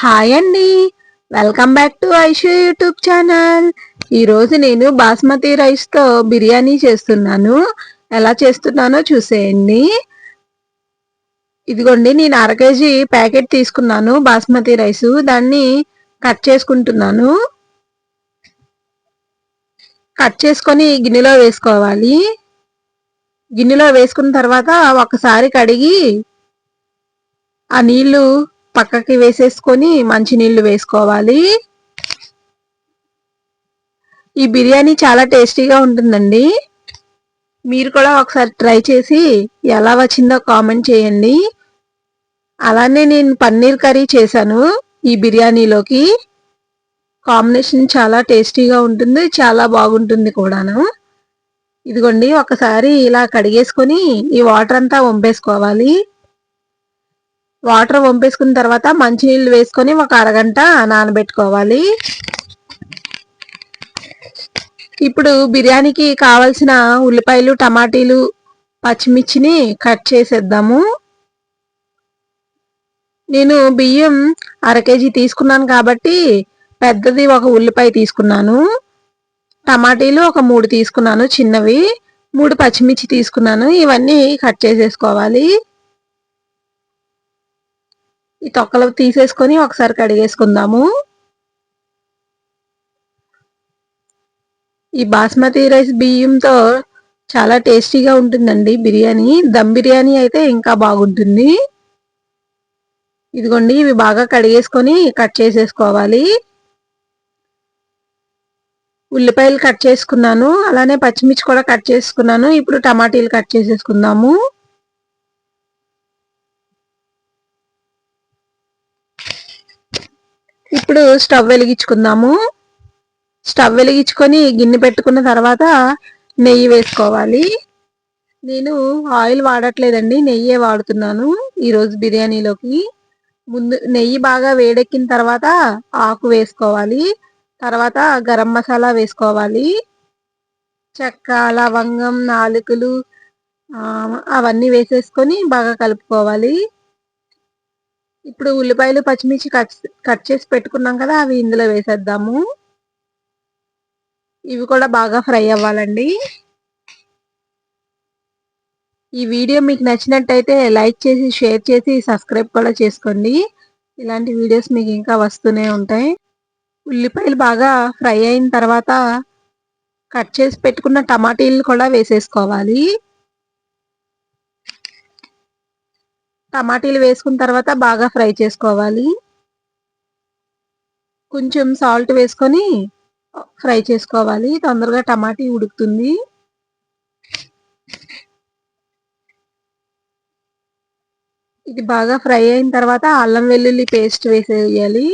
Hi అండి. Welcome back to Aishu YouTube channel ఈరోజు నేను బాస్మతి రైస్తో బిర్యానీ చేస్తున్నాను. ఎలా చేస్తున్నానో చూసేయండి. ఇదిగోండి నేను అర కేజీ ప్యాకెట్ తీసుకున్నాను బాస్మతి రైస్ దాన్ని కట్ చేసుకుంటున్నాను. కట్ చేసుకొని గిన్నెలో వేసుకోవాలి. గిన్నెలో వేసుకున్న తర్వాత ఒకసారి కడిగి ఆ నీళ్ళు పక్కకి వేసేసుకొని మంచినీళ్ళు వేసుకోవాలి. ఈ బిర్యానీ చాలా టేస్టీగా ఉంటుందండి. మీరు కూడా ఒకసారి ట్రై చేసి ఎలా వచ్చిందో కామెంట్ చేయండి. అలానే నేను పన్నీర్ కర్రీ చేశాను ఈ బిర్యానీలోకి. కాంబినేషన్ చాలా టేస్టీగా ఉంటుంది చాలా బాగుంటుంది కూడాను. ఇదిగోండి ఒకసారి ఇలా కడిగేసుకొని ఈ వాటర్ అంతా వంపేసుకోవాలి. వాటర్ వంపేసుకున్న తర్వాత మంచినీళ్ళు వేసుకొని ఒక అరగంట నానబెట్టుకోవాలి. ఇప్పుడు బిర్యానీకి కావలసిన ఉల్లిపాయలు టమాటీలు పచ్చిమిర్చిని కట్ చేసేద్దాము. నేను బియ్యం అర కేజీ తీసుకున్నాను కాబట్టి పెద్దది ఒక ఉల్లిపాయ తీసుకున్నాను. టమాటీలు ఒక మూడు తీసుకున్నాను చిన్నవి. మూడు పచ్చిమిర్చి తీసుకున్నాను. ఇవన్నీ కట్ చేసేసుకోవాలి. ఈ తొక్కలు తీసేసుకొని ఒకసారి కడిగేసుకుందాము. ఈ బాస్మతి రైస్ బియ్యంతో చాలా టేస్టీగా ఉంటుందండి బిర్యానీ. దమ్ బిర్యానీ అయితే ఇంకా బాగుంటుంది. ఇదిగోండి ఇవి బాగా కడిగేసుకొని కట్ చేసేసుకోవాలి. ఉల్లిపాయలు కట్ చేసుకున్నాను అలానే పచ్చిమిర్చి కూడా కట్ చేసుకున్నాను. ఇప్పుడు టమాటీలు కట్ చేసేసుకుందాము. ఇప్పుడు స్టవ్ వెలిగించుకుందాము. స్టవ్ వెలిగించుకొని గిన్నె పెట్టుకున్న తర్వాత నెయ్యి వేసుకోవాలి. నేను ఆయిల్ వాడట్లేదండి నెయ్యే వాడుతున్నాను ఈరోజు బిర్యానీలోకి. ముందు నెయ్యి బాగా వేడెక్కిన తర్వాత ఆకు వేసుకోవాలి తర్వాత గరం మసాలా వేసుకోవాలి. చెక్క లవంగం నాలుకలు అవన్నీ వేసేసుకొని బాగా కలుపుకోవాలి. ఇప్పుడు ఉల్లిపాయలు పచ్చిమిర్చి కట్ కట్ చేసి పెట్టుకున్నాం కదా అవి ఇందులో వేసేద్దాము. ఇవి కూడా బాగా ఫ్రై అవ్వాలండి. ఈ వీడియో మీకు నచ్చినట్టయితే లైక్ చేసి షేర్ చేసి సబ్స్క్రైబ్ కూడా చేసుకోండి. ఇలాంటి వీడియోస్ మీకు ఇంకా వస్తూనే ఉంటాయి. ఉల్లిపాయలు బాగా ఫ్రై అయిన తర్వాత కట్ చేసి పెట్టుకున్న టమాటీలు కూడా వేసేసుకోవాలి. టమాటీలు వేసుకున్న తర్వాత బాగా ఫ్రై చేసుకోవాలి. కొంచెం సాల్ట్ వేసుకొని ఫ్రై చేసుకోవాలి. తొందరగా టమాటీ ఉడుకుతుంది. ఇది బాగా ఫ్రై అయిన తర్వాత అల్లం వెల్లుల్లి పేస్ట్ వేసేయాలి.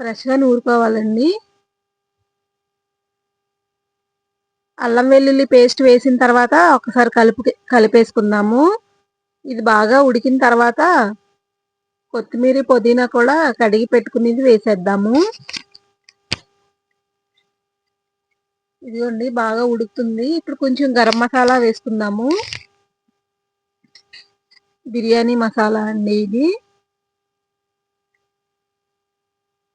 ఫ్రెష్గా నూరుకోవాలండి. అల్లం వెల్లుల్లి పేస్ట్ వేసిన తర్వాత ఒకసారి కలుపు కలిపేసుకుందాము. ఇది బాగా ఉడికిన తర్వాత కొత్తిమీర పుదీనా కూడా కడిగి పెట్టుకునేది వేసేద్దాము. ఇదిగోండి బాగా ఉడుకుతుంది. ఇప్పుడు కొంచెం గరం మసాలా వేసుకుందాము. బిర్యానీ మసాలా అండి ఇది.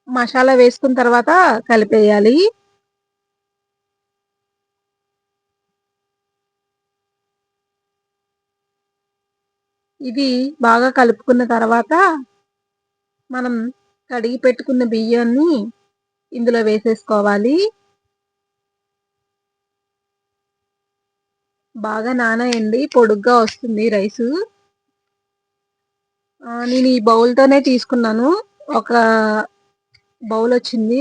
మసాలా వేసుకున్న తర్వాత కలిపేయాలి. ఇది బాగా కలుపుకున్న తర్వాత మనం కడిగి పెట్టుకున్న బియ్యాన్ని ఇందులో వేసేసుకోవాలి. బాగా నానాయండి పొడుగ్గా వస్తుంది రైసు. నేను ఈ బౌల్తోనే తీసుకున్నాను. ఒక బౌల్ వచ్చింది.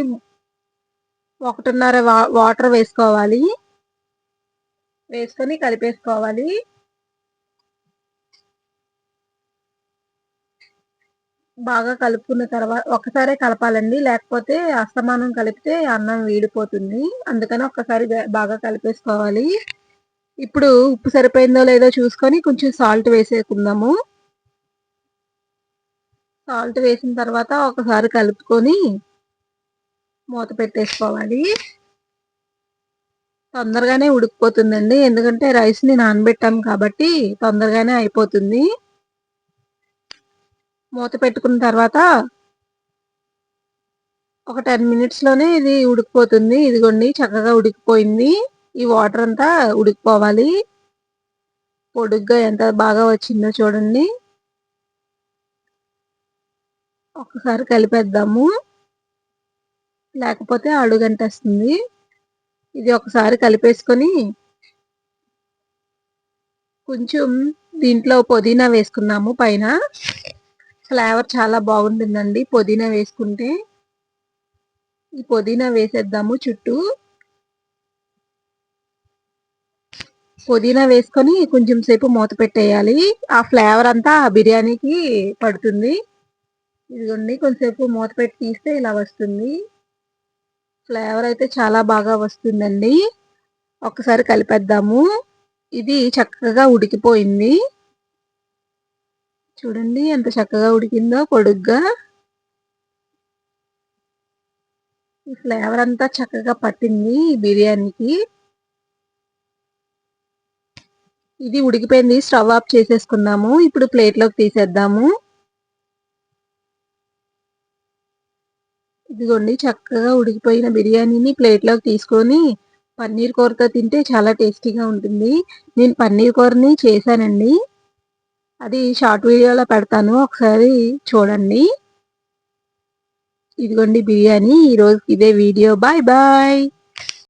ఒకటిన్నర వాటర్ వేసుకోవాలి. వేసుకొని కలిపేసుకోవాలి. బాగా కలుపుకున్న తర్వాత ఒకసారే కలపాలండి. లేకపోతే అస్తమానం కలిపితే అన్నం వీడిపోతుంది. అందుకని ఒక్కసారి బాగా కలిపేసుకోవాలి. ఇప్పుడు ఉప్పు సరిపోయిందో లేదో చూసుకొని కొంచెం సాల్ట్ వేసేకుందాము. సాల్ట్ వేసిన తర్వాత ఒకసారి కలుపుకొని మూత పెట్టేసుకోవాలి. తొందరగానే ఉడికిపోతుందండి. ఎందుకంటే రైస్ని నానబెట్టాము కాబట్టి తొందరగానే అయిపోతుంది. మూత పెట్టుకున్న తర్వాత ఒక టెన్ మినిట్స్లోనే ఇది ఉడికిపోతుంది. ఇదిగోండి చక్కగా ఉడికిపోయింది. ఈ వాటర్ అంతా ఉడికిపోవాలి. పొడుగ్గా ఎంత బాగా వచ్చిందో చూడండి. ఒకసారి కలిపేద్దాము. లేకపోతే అడుగంటేస్తుంది ఇది ఒకసారి కలిపేసుకొని కొంచెం దీంట్లో పుదీనా వేసుకున్నాము పైన. ఫ్లేవర్ చాలా బాగుంటుందండి. పుదీనా వేసుకుంటే. ఈ పుదీనా వేసేద్దాము చుట్టూ. పుదీనా వేసుకొని కొంచెం సేపు మూత పెట్టేయాలి. ఆ ఫ్లేవర్ అంతా ఆ బిర్యానీకి పడుతుంది. ఇదిగోండి కొంచెంసేపు మూత పెట్టి తీస్తే ఇలా వస్తుంది. ఫ్లేవర్ అయితే చాలా బాగా వస్తుందండి. ఒకసారి కలిపేద్దాము. ఇది చక్కగా ఉడికిపోయింది. చూడండి ఎంత చక్కగా ఉడికిందో పొడుగ్గా. ఈ ఫ్లేవర్ అంతా చక్కగా పట్టింది ఈ బిర్యానీకి. ఇది ఉడికిపోయింది స్టవ్ ఆఫ్ చేసేసుకున్నాము ఇప్పుడు ప్లేట్లోకి తీసేద్దాము. ఇదిగోండి చక్కగా ఉడికిపోయిన బిర్యానీని ప్లేట్లోకి తీసుకొని పన్నీర్ కూరతో తింటే చాలా టేస్టీగా ఉంటుంది. నేను పన్నీర్ కూరని చేశానండి. అది షార్ట్ వీడియోలో పెడతాను. ఒకసారి చూడండి. ఇదిగోండి బిర్యానీ. ఈరోజు ఇదే వీడియో బాయ్ బాయ్